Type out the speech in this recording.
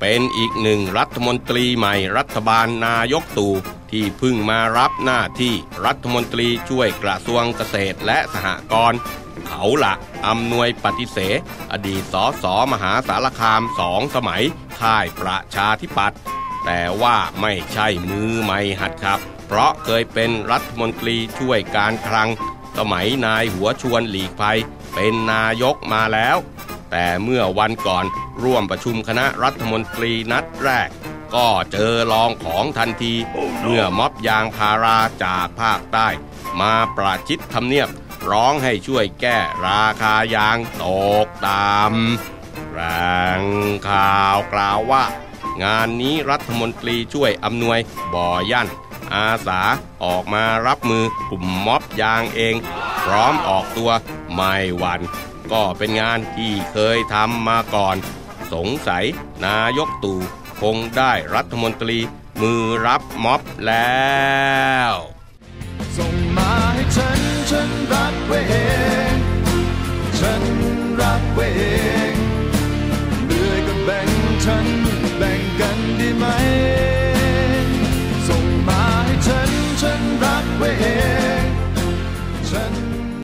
เป็นอีกหนึ่งรัฐมนตรีใหม่รัฐบาลนายกตู่ที่เพิ่งมารับหน้าที่รัฐมนตรีช่วยกระทรวงเกษตรและสหกรณ์เขาละอำนวยปฏิเสธอดีตสสมหาสารคามสองสมัย ค่ายประชาธิปัตย์แต่ว่าไม่ใช่มือใหม่หัดครับ เพราะเคยเป็นรัฐมนตรีช่วยการคลัง สมัยนายหัวชวนหลีกภัย เป็นนายกมาแล้ว แต่เมื่อวันก่อนร่วมประชุมคณะรัฐมนตรีนัดแรก ก็เจอรองของทันทีเมื่อม็อบยางพาราจากภาคใต้ มาประชิดทำเนียบร้องให้ช่วยแก้ราคายางตกตามแรงข่าวกล่าวว่า งานนี้รัฐมนตรีช่วยอำนวยบ่อยั่น อาสาออกมารับมือกลุ่มม็อบยางเอง พร้อมออกตัวไม่หวัน ก็เป็นงานที่เคยทำมาก่อน สงสัยนายกตู่คงได้รัฐมนตรีมือรับม็อบแล้วส่งมาให้ฉันฉันรักไวงฉันรักไวงเหนื่อยก็แบ่งฉันแบ่งกันดีไหม ส่งมาให้ฉันฉันรักไว้เองฉัน